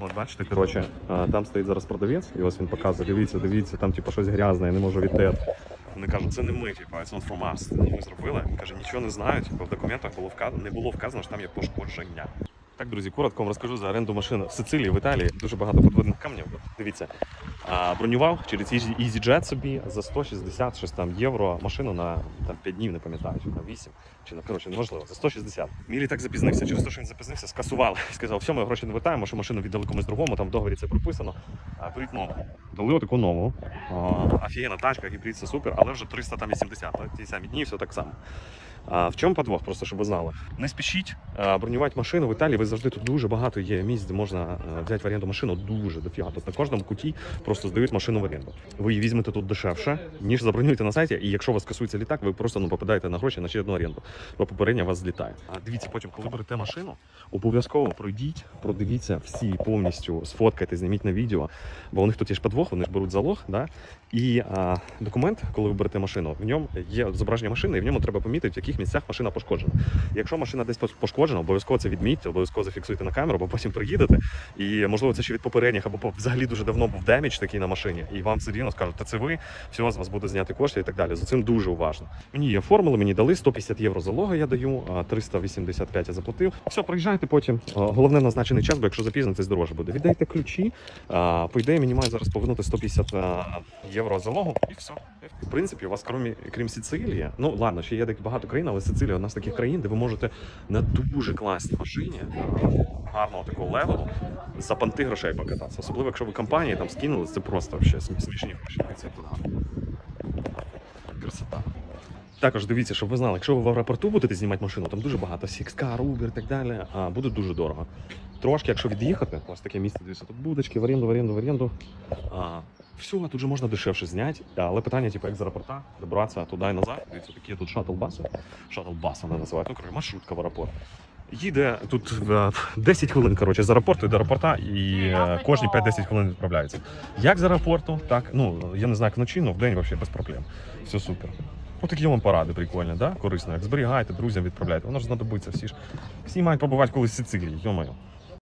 От бачите, коротше, там стоїть зараз продавець, і ось він показує, дивіться, дивіться, там типу щось грязне, я не можу віддати. Вони кажуть, це не ми, типу, it's not from us. Це не ми зробили. Він каже, нічого не знаю, типу, в документах було вказано, не було вказано, що там є пошкодження. Так, друзі, коротко вам розкажу за оренду машин в Сицилії, в Італії. Дуже багато подводних камнів. Дивіться, бронював через Easy- EasyJet собі за 160 щось там євро машину на там, 5 днів, не пам'ятаю, чи на 8, чи на коротше, неважливо, за 160. Мій літак запізнився, через те, що він запізнився, скасували. Сказав, все, ми гроші не вертаємо, що машину віддали комусь другому, там в договорі це прописано. Беріть нову. Дали отаку нову. Офігенна тачка, гібрид, це супер, але вже 380, так? ті самі дні, все так само. А, в чому подвох, просто щоб ви знали? Не спішіть бронювати машину в Італії. Ви завжди тут дуже багато є місць, де можна взяти в оренду машину. Дуже дофіга. Тут на кожному куті просто здають машину в оренду. Ви її візьмете тут дешевше, ніж забронюєте на сайті. І якщо у вас скасується літак, ви просто ну попадаєте на гроші на ще одну оренду, бо попередня вас злітає. А дивіться, потім, коли берете машину, обов'язково пройдіть, продивіться всі повністю, сфоткайте, зніміть на відео, бо у них тут є ж подвох, вони ж беруть залог, да? І а, документ, коли ви берете машину, в ньому є зображення машини, і в ньому треба помітити, в яких місцях машина пошкоджена. Якщо машина десь пошкоджена, обов'язково це відмітьте, обов'язково зафіксуйте на камеру, бо потім приїдете. І можливо це ще від попередніх, або взагалі дуже давно був демідж такий на машині, і вам все рівно скажуть, та це ви, все з вас буде зняти кошти і так далі. За цим дуже уважно. Мені її оформили, мені дали 150 євро залога, я даю, а 385 я заплатив. Все, приїжджайте потім. Головне назначений час, бо якщо запізнитесь, дороже буде. Віддайте ключі. По ідеї, мені має зараз повернути 150 євро залогу, і все. В принципі, у вас, крім, крім Сицилії, ну ладно, ще є багато країн, але Сицилія одна з таких країн, де ви можете на дуже класній машині гарного такого левелу за панти грошей покататися. Особливо, якщо ви компанії там скинули, це просто вообще смішні гроші. Це. Красота. Також дивіться, щоб ви знали, якщо ви в аеропорту будете знімати машину, там дуже багато Sixcar, Uber і так далі, а буде дуже дорого. Трошки, якщо від'їхати, ось таке місце, дивіться, тут будочки, в оренду, в оренду, в оренду. А, все, тут же можна дешевше зняти. Але питання, типу, як з аеропорта добратися туди і назад. Дивіться, такі тут шаттл-баси. Шаттл-бас вони називають. Ну, коротше, маршрутка в аеропорт. Їде тут е, 10 хвилин коротше, з аеропорту і до аеропорта, і е, кожні 5-10 хвилин відправляється. Як з аеропорту, так, ну я не знаю, як вночі, але в день взагалі без проблем. Все супер. Отакі вам поради прикольні, да? корисно. Як зберігайте, друзям відправляйте. Воно ж знадобиться. Всі ж всі мають побувати колись в Сицилії, йомаю.